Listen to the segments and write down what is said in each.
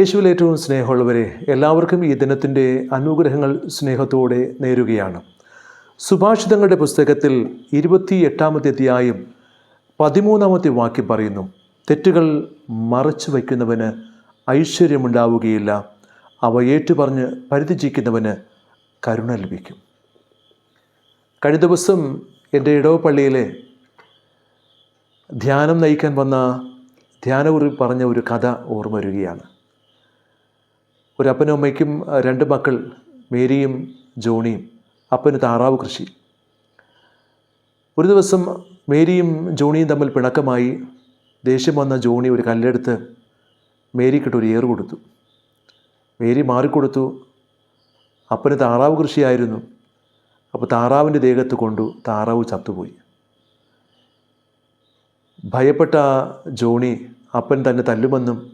യേശുവിൽ ഏറ്റവും സ്നേഹമുള്ളവരെ എല്ലാവർക്കും ഈ ദിനത്തിന്റെ അനുഗ്രഹങ്ങൾ സ്നേഹത്തോടെ നേരുകയാണ്. സുഭാഷിതങ്ങളുടെ പുസ്തകത്തിൽ ഇരുപത്തി എട്ടാമത്തെ അധ്യായം പതിമൂന്നാമത്തെ വാക്യം പറയുന്നു തെറ്റുകൾ മറച്ചു വയ്ക്കുന്നവന് ഐശ്വര്യമുണ്ടാവുകയില്ല. അവ ഏറ്റുപറഞ്ഞ് പരിധിച്ചിരിക്കുന്നവന് കരുണ ലഭിക്കും. കഴിഞ്ഞ ദിവസം എന്റെ ഇടവപ്പള്ളിയിലെ ധ്യാനം നയിക്കാൻ വന്ന ധ്യാനകുറി പറഞ്ഞ ഒരു കഥ ഓർമ്മ വരികയാണ്. ഒരു അപ്പനും അമ്മയ്ക്കും രണ്ട് മക്കൾ മേരിയും ജോണിയും. അപ്പന് താറാവ് കൃഷി. ഒരു ദിവസം മേരിയും ജോണിയും തമ്മിൽ പിണക്കമായി ദേഷ്യം വന്ന ജോണി ഒരു കല്ലെടുത്ത് മേരിക്കിട്ട് ഒരു ഏറ് കൊടുത്തു. മേരി മാറിക്കൊടുത്തു. അപ്പന് താറാവ് കൃഷിയായിരുന്നു. അപ്പോൾ താറാവിന്റെ ദേഹത്ത് കൊണ്ടു താറാവ് ചത്തുപോയി. ഭയപ്പെട്ട ജോണി അപ്പൻ തന്നെ തല്ലുമെന്നും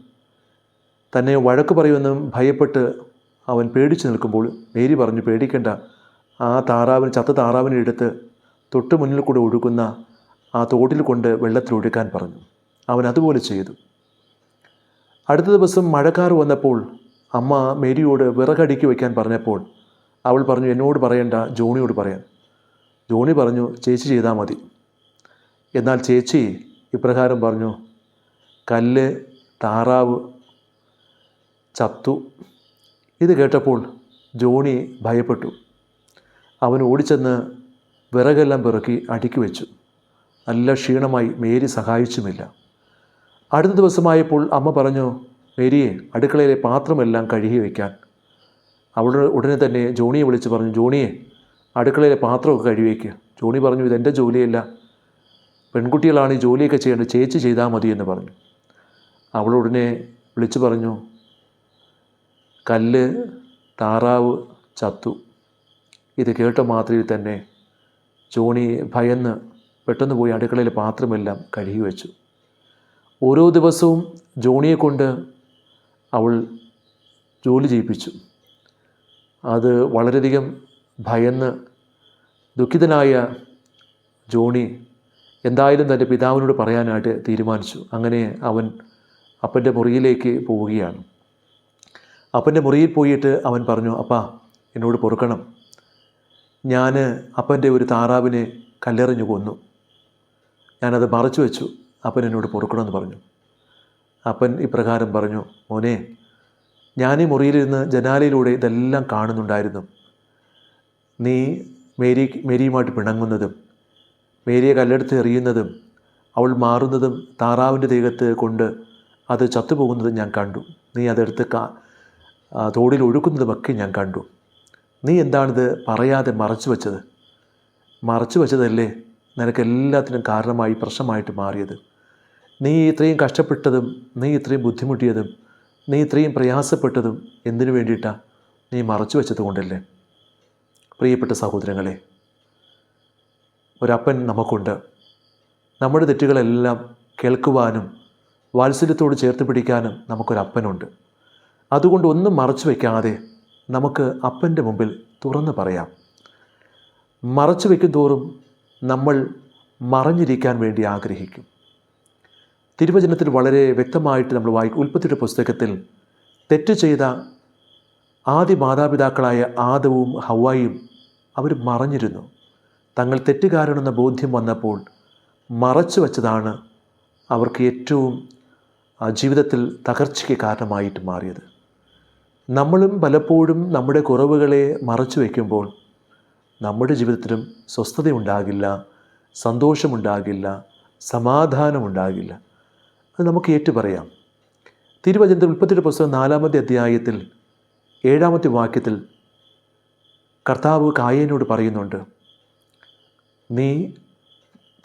തന്നെ വഴക്ക് പറയുമെന്നും ഭയപ്പെട്ട് അവൻ പേടിച്ചു നിൽക്കുമ്പോൾ മേരി പറഞ്ഞു പേടിക്കേണ്ട. ആ താറാവിന് ചത്ത താറാവിനെ എടുത്ത് തൊട്ട് മുന്നിൽ കൂടെ ഒഴുകുന്ന ആ തോട്ടിൽ കൊണ്ട് വെള്ളത്തിൽ ഒഴുക്കാൻ പറഞ്ഞു. അവൻ അതുപോലെ ചെയ്തു. അടുത്ത ദിവസം മഴക്കാർ വന്നപ്പോൾ അമ്മ മേരിയോട് വിറകടുക്കി വയ്ക്കാൻ പറഞ്ഞപ്പോൾ അവൾ പറഞ്ഞു എന്നോട് പറയണ്ട ജോണിയോട് പറയാൻ ജോണി പറഞ്ഞു ചേച്ചി ചെയ്താൽ മതി. എന്നാൽ ചേച്ചി ഇപ്രകാരം പറഞ്ഞു കല്ല് താറാവ് ചത്തു. ഇത് കേട്ടപ്പോൾ ജോണി ഭയപ്പെട്ടു. അവൻ ഓടിച്ചെന്ന് വിറകെല്ലാം പിറക്കി അടുക്കി വെച്ചു. നല്ല ക്ഷീണമായി മേരി സഹായിച്ചുമില്ല. അടുത്ത ദിവസമായപ്പോൾ അമ്മ പറഞ്ഞു മേരിയെ അടുക്കളയിലെ പാത്രമെല്ലാം കഴുകി വയ്ക്കാൻ അവൾ ഉടനെ തന്നെ ജോണിയെ വിളിച്ച് പറഞ്ഞു ജോണിയെ അടുക്കളയിലെ പാത്രമൊക്കെ കഴുകി വയ്ക്കുക ജോണി പറഞ്ഞു ഇതെന്റെ ജോലിയല്ല. പെൺകുട്ടികളാണ് ഈ ജോലിയൊക്കെ ചെയ്യേണ്ടത്. ചേച്ചി ചെയ്താൽ മതി എന്ന് പറഞ്ഞു. അവളുടനെ വിളിച്ചു പറഞ്ഞു കല്ല് താറാവ് ചത്തു. ഇത് കേട്ട മാത്രയിൽ തന്നെ ജോണി ഭയന്ന് പെട്ടെന്ന് പോയി അടുക്കളയിലെ പാത്രമെല്ലാം കഴുകി വെച്ചു. ഓരോ ദിവസവും ജോണിയെ കൊണ്ട് അവൾ ജോലി ചെയ്യിപ്പിച്ചു. അത് വളരെയധികം ഭയന്ന് ദുഃഖിതനായ ജോണി എന്തായാലും തന്റെ പിതാവിനോട് പറയാനായിട്ട് തീരുമാനിച്ചു. അങ്ങനെ അവൻ അപ്പന്റെ മുറിയിലേക്ക് പോവുകയാണ്. അപ്പന്റെ മുറിയിൽ പോയിട്ട് അവൻ പറഞ്ഞു അപ്പാ എന്നോട് പൊറുക്കണം. ഞാൻ അപ്പന്റെ ഒരു താറാവിനെ കല്ലെറിഞ്ഞു കൊന്നു. ഞാനത് മറച്ചു വെച്ചു. അപ്പൻ എന്നോട് പൊറുക്കണമെന്ന് പറഞ്ഞു. അപ്പൻ ഇപ്രകാരം പറഞ്ഞു മോനെ ഞാൻ ഈ മുറിയിലിരുന്ന് ജനാലയിലൂടെ ഇതെല്ലാം കാണുന്നുണ്ടായിരുന്നു. നീ മേരി മേരിയുമായിട്ട് പിണങ്ങുന്നതും മേരിയെ കല്ലെടുത്ത് എറിയുന്നതും അവൾ മാറുന്നതും താറാവിന്റെ ദേഹത്ത് കൊണ്ട് അത് ചത്തുപോകുന്നതും ഞാൻ കണ്ടു. നീ അതെടുത്ത് കാ തോടിൽ ഒഴുക്കുന്നതുമൊക്കെ ഞാൻ കണ്ടു. നീ എന്താണിത് പറയാതെ മറച്ചു വച്ചത്? മറച്ചു വച്ചതല്ലേ നിനക്ക് എല്ലാത്തിനും കാരണമായി പ്രശ്നമായിട്ട് മാറിയത്? നീ ഇത്രയും കഷ്ടപ്പെട്ടതും നീ ഇത്രയും ബുദ്ധിമുട്ടിയതും നീ ഇത്രയും പ്രയാസപ്പെട്ടതും എന്തിനു വേണ്ടിയിട്ടാണ് നീ മറച്ചു വെച്ചത് കൊണ്ടല്ലേ? പ്രിയപ്പെട്ട സഹോദരങ്ങളെ ഒരപ്പൻ നമുക്കുണ്ട്. നമ്മുടെ തെറ്റുകളെല്ലാം കേൾക്കുവാനും വാത്സല്യത്തോട് ചേർത്ത് പിടിക്കാനും നമുക്കൊരപ്പനുണ്ട്. അതുകൊണ്ട് ഒന്നും മറച്ചു വയ്ക്കാതെ നമുക്ക് അപ്പന്റെ മുമ്പിൽ തുറന്നു പറയാം. മറച്ചു വയ്ക്കും തോറും നമ്മൾ മറഞ്ഞിരിക്കാൻ വേണ്ടി ആഗ്രഹിക്കും. തിരുവചനത്തിൽ വളരെ വ്യക്തമായിട്ട് നമ്മൾ വായി ഉൽപ്പത്തിയുടെ പുസ്തകത്തിൽ തെറ്റ് ചെയ്ത ആദ്യ മാതാപിതാക്കളായ ആദവും ഹവായും അവർ മറഞ്ഞിരുന്നു. തങ്ങൾ തെറ്റുകാരനെന്ന ബോധ്യം വന്നപ്പോൾ മറച്ചു വച്ചതാണ് അവർക്ക് ഏറ്റവും ജീവിതത്തിൽ തകർച്ചയ്ക്ക് കാരണമായിട്ട് മാറിയത്. നമ്മളും പലപ്പോഴും നമ്മുടെ കുറവുകളെ മറച്ചു വയ്ക്കുമ്പോൾ നമ്മുടെ ജീവിതത്തിലും സ്വസ്ഥതയുണ്ടാകില്ല സന്തോഷമുണ്ടാകില്ല സമാധാനമുണ്ടാകില്ല. അത് നമുക്ക് ഏറ്റുപറയാം. തിരുവചനത്തിൽ ഉൽപ്പത്തിയുടെ പുസ്തകം നാലാമത്തെ അധ്യായത്തിൽ ഏഴാമത്തെ വാക്യത്തിൽ കർത്താവ് കായനോട് പറയുന്നുണ്ട് നീ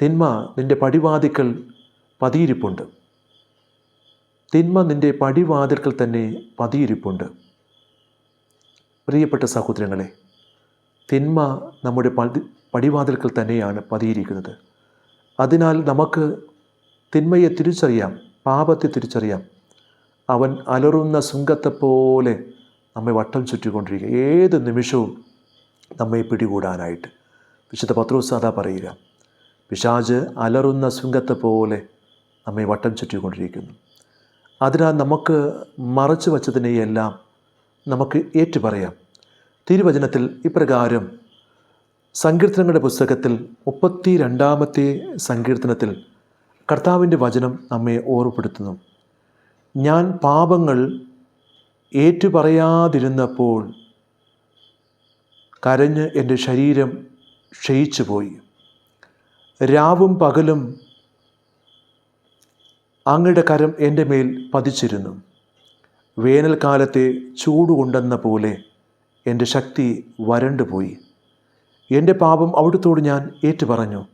തിന്മ നിന്റെ പടിവാതിക്കൽ പതിയിരിപ്പുണ്ട്. തിന്മ നിന്റെ പടിവാതിൽക്കൽ തന്നെ പതിയിരിപ്പുണ്ട്. പ്രിയപ്പെട്ട സഹോദരങ്ങളെ തിന്മ നമ്മുടെ പതി പടിവാതിൽക്കൽ തന്നെയാണ് പതിയിരിക്കുന്നത്. അതിനാൽ നമുക്ക് തിന്മയെ തിരിച്ചറിയാം പാപത്തെ തിരിച്ചറിയാം. അവൻ അലറുന്ന ശൃംഗത്തെപ്പോലെ നമ്മെ വട്ടം ചുറ്റിക്കൊണ്ടിരിക്കുക. ഏത് നിമിഷവും നമ്മെ പിടികൂടാനായിട്ട്. വിശുദ്ധ പത്രോസ് അതാ പറയുക പിശാജ് അലറുന്ന ശൃംഗത്തെ പോലെ നമ്മെ വട്ടം ചുറ്റിക്കൊണ്ടിരിക്കുന്നു. അതിനാൽ നമുക്ക് മറച്ചു വച്ചതിനെയെല്ലാം നമുക്ക് ഏറ്റുപറയാം. തിരുവചനത്തിൽ ഇപ്രകാരം സങ്കീർത്തനങ്ങളുടെ പുസ്തകത്തിൽ മുപ്പത്തി രണ്ടാമത്തെ സങ്കീർത്തനത്തിൽ കർത്താവിന്റെ വചനം നമ്മെ ഓർമ്മപ്പെടുത്തുന്നു. ഞാൻ പാപങ്ങൾ ഏറ്റുപറയാതിരുന്നപ്പോൾ കരഞ്ഞ് എന്റെ ശരീരം ക്ഷയിച്ചു പോയി രാവും പകലും അങ്ങയുടെ കരം എന്റെ മേൽ പതിച്ചിരുന്നു. വേനൽക്കാലത്തെ ചൂടുകൊണ്ടെന്ന പോലെ എന്റെ ശക്തി വരണ്ടുപോയി എന്റെ പാപം അവിടുത്തോട് ഞാൻ ഏറ്റുപറഞ്ഞു.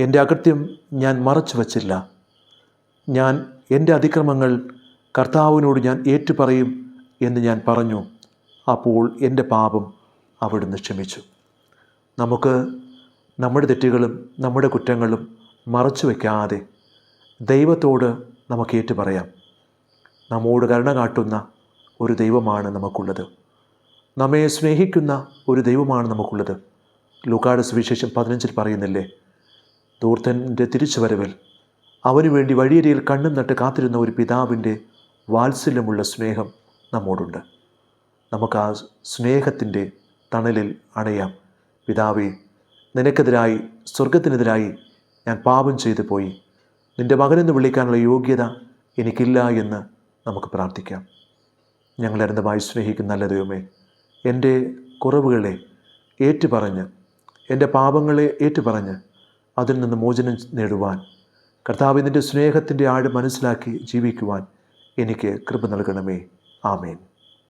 എന്റെ അകൃത്യം ഞാൻ മറച്ചു വച്ചില്ല. ഞാൻ എന്റെ അതിക്രമങ്ങൾ കർത്താവിനോട് ഞാൻ ഏറ്റുപറയും എന്ന് ഞാൻ പറഞ്ഞു. അപ്പോൾ എന്റെ പാപം അവിടുന്ന് ക്ഷമിച്ചു. നമുക്ക് നമ്മുടെ തെറ്റുകളും നമ്മുടെ കുറ്റങ്ങളും മറച്ചു വയ്ക്കാതെ ദൈവത്തോട് നമുക്ക് ഏറ്റു പറയാം നമ്മോട് കരുണ കാട്ടുന്ന ഒരു ദൈവമാണ് നമുക്കുള്ളത്. നമ്മെ സ്നേഹിക്കുന്ന ഒരു ദൈവമാണ് നമുക്കുള്ളത്. ലൂക്കാട് സുവിശേഷം പതിനഞ്ചിൽ പറയുന്നില്ലേ? ദൂർത്തന്റെ തിരിച്ചുവരവിൽ അവനു വേണ്ടി വഴിയരിയിൽ കണ്ണും നട്ട് കാത്തിരുന്ന ഒരു പിതാവിന്റെ വാത്സല്യമുള്ള സ്നേഹം നമ്മോടുണ്ട്. നമുക്ക് ആ സ്നേഹത്തിന്റെ തണലിൽ അണയാം. പിതാവേ നിനക്കെതിരായി സ്വർഗത്തിനെതിരായി ഞാൻ പാപം ചെയ്തു പോയി നിന്റെ മകനെന്ന് വിളിക്കാനുള്ള യോഗ്യത എനിക്കില്ല എന്ന് നമുക്ക് പ്രാർത്ഥിക്കാം. ഞങ്ങൾ അനന്തമായി സ്നേഹിക്കുന്ന നല്ല ദൈവമേ എന്റെ കുറവുകളെ ഏറ്റുപറഞ്ഞ് എന്റെ പാപങ്ങളെ ഏറ്റുപറഞ്ഞ് അതിൽ നിന്ന് മോചനം നേടുവാൻ കർത്താവിന്റെ സ്നേഹത്തിന്റെ ആഴ് മനസ്സിലാക്കി ജീവിക്കുവാൻ എനിക്ക് കൃപ നൽകണമേ. ആമേൻ.